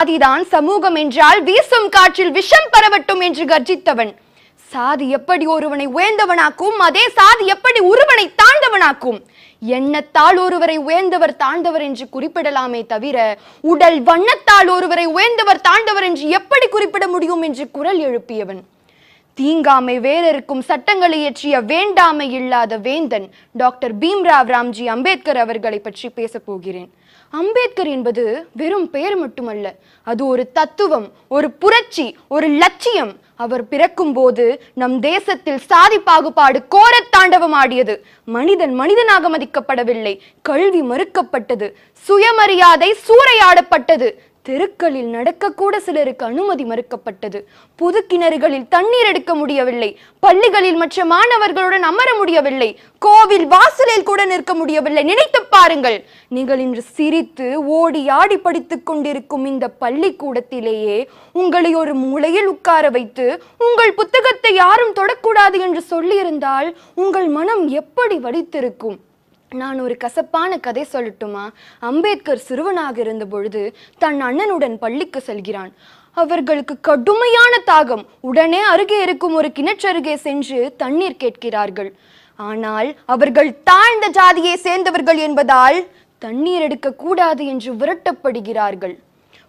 சாதிதான் சமூகம் என்றால் வீசும் காற்றில் விஷம் பரவட்டும் என்று கர்ஜித்தவன். சாதி எப்படி ஒருவனை உயர்ந்தவனாக்கும் அதே சாதி எப்படி ஒருவனை தாழ்ந்தவனாக்கும்? எண்ணத்தால் ஒருவரை உயர்ந்தவர் தாழ்ந்தவர் என்று குறிப்பிடலாமே தவிர உடல் வண்ணத்தால் ஒருவரை உயர்ந்தவர் தாழ்ந்தவர் என்று எப்படி குறிப்பிட முடியும் என்று குரல் எழுப்பியவன். தீங்காமை வேறருக்கும் சட்டங்களை இயற்றிய வேண்டாமை இல்லாத வேந்தன் டாக்டர் பீம்ராவ் ராம்ஜி அம்பேத்கர் அவர்களை பற்றி பேசப் போகிறேன் அம்பேத்கர் என்பது வெறும் பெயர் மட்டுமல்ல. அது ஒரு தத்துவம் ஒரு புரட்சி ஒரு லட்சியம். அவர் பிறக்கும் போது நம் தேசத்தில் சாதி பாகுபாடு கோரத் தாண்டவம் ஆடியது மனிதன் மனிதனாக மதிக்கப்படவில்லை. கல்வி மறுக்கப்பட்டது. சுயமரியாதை சூறையாடப்பட்டது. தெருக்களில் நடக்கக்கூட சிலருக்கு அனுமதி மறுக்கப்பட்டது. புது கிணறுகளில் தண்ணீர் எடுக்க முடியவில்லை. பள்ளிகளில் மற்ற மாணவர்களுடன் அமர முடியவில்லை. கோவில் வாசலில் கூட நிற்க முடியவில்லை. நினைத்து பாருங்கள். நீங்கள் இன்று சிரித்து ஓடி ஆடி படித்துக் கொண்டிருக்கும் இந்த பள்ளிக்கூடத்திலேயே உங்களை ஒரு மூலையில் உட்கார வைத்து உங்கள் புத்தகத்தை யாரும் தொடக்கூடாது என்று சொல்லியிருந்தால் உங்கள் மனம் எப்படி வடித்திருக்கும் நான் ஒரு கசப்பான கதை சொல்லட்டுமா? அம்பேத்கர் சிறுவனாக இருந்த பொழுது தன் அண்ணனுடன் பள்ளிக்கு செல்கிறான். அவர்களுக்கு கடுமையான தாகம். உடனே அருகே இருக்கும் ஒரு கிணற்றருகே சென்று தண்ணீர் கேட்கிறார்கள். ஆனால் அவர்கள் தாழ்ந்த ஜாதியை சேர்ந்தவர்கள் என்பதால் தண்ணீர் எடுக்கக்கூடாது என்று விரட்டப்படுகிறார்கள்.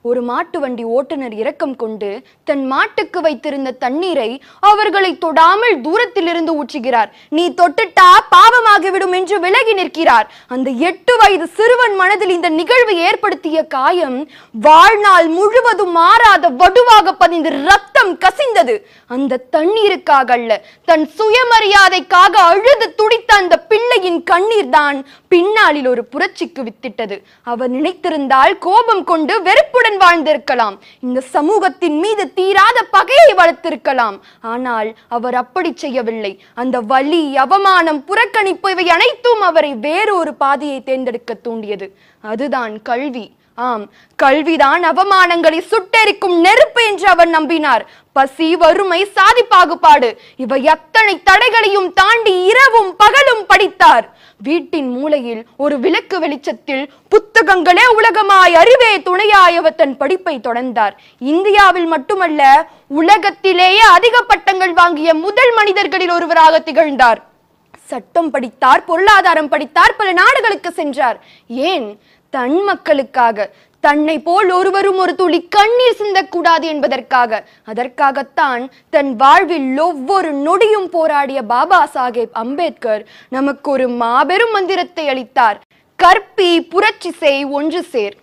ஒரு மாட்டு வண்டி ஓட்டுநர் இரக்கம் கொண்டு தன் மாட்டுக்கு வைத்திருந்த தண்ணீரை அவர்களை தொடாமல் தூரத்திலிருந்து ஊற்றுகிறார். நீ தொட்டுட்டா பாவமாகிவிடும் என்று விலகி நிற்கிறார். அந்த எட்டு வயது சிறுவன் மனதில் இந்த நிகழ்வு ஏற்படுத்திய காயம் வாழ்நாள் முழுவதும் மாறாத வடுவாக பதிந்து ரத்தம் கசிந்தது. அந்த தண்ணீருக்காக அல்ல தன் சுயமரியாதைக்காக அழுது துடித்த அந்த பிள்ளையின் கண்ணீர் தான் பின்னாளில் ஒரு புரட்சிக்கு வித்திட்டது. அவர் நினைத்திருந்தால் கோபம் கொண்டு வெறுப்புடன் வாழ்ந்திருக்கலாம். இந்த சமூகத்தின் மீது தீராத பகையை வளர்த்திருக்கலாம். ஆனால் அவர் அப்படி செய்யவில்லை. அந்த வலி அவமானம் புறக்கணிப்பு இவை அனைத்தும் அவரை வேறொரு பாதையை தேர்ந்தெடுக்க தூண்டியது. அதுதான் கல்வி. ஆம் கல்விதான் அவமானங்களை சுட்டெரிக்கும் நெருப்பு என்று அவர் நம்பினார். பசி வறுமை சாதி பாகுபாடு இவை அத்தனை தடைகளையும் தாண்டி இரவும் பகலும் படித்தார். வீட்டின் மூலையில் ஒரு விளக்கு வெளிச்சத்தில் புத்தகங்களே உலகமாய் அறிவே துணையாயவர் தன் படிப்பை தொடர்ந்தார். இந்தியாவில் மட்டுமல்ல உலகத்திலேயே அதிக பட்டங்கள் வாங்கிய முதல் மனிதர்களில் ஒருவராக திகழ்ந்தார். சட்டம் படித்தார் பொருளாதாரம் படித்தார் பல நாடுகளுக்கு சென்றார். ஏன்? தன் மக்களுக்காக. தன்னை போல் ஒருவரும் ஒரு துளி கண்ணீர் சிந்தக்கூடாது என்பதற்காக. அதற்காகத்தான் தன் வாழ்வில் ஒவ்வொரு நொடியும் போராடிய பாபா சாஹேப் அம்பேத்கர் நமக்கு ஒரு மாபெரும் மந்திரத்தை அளித்தார். கற்பி புரட்சி செய் ஒன்று சேர்.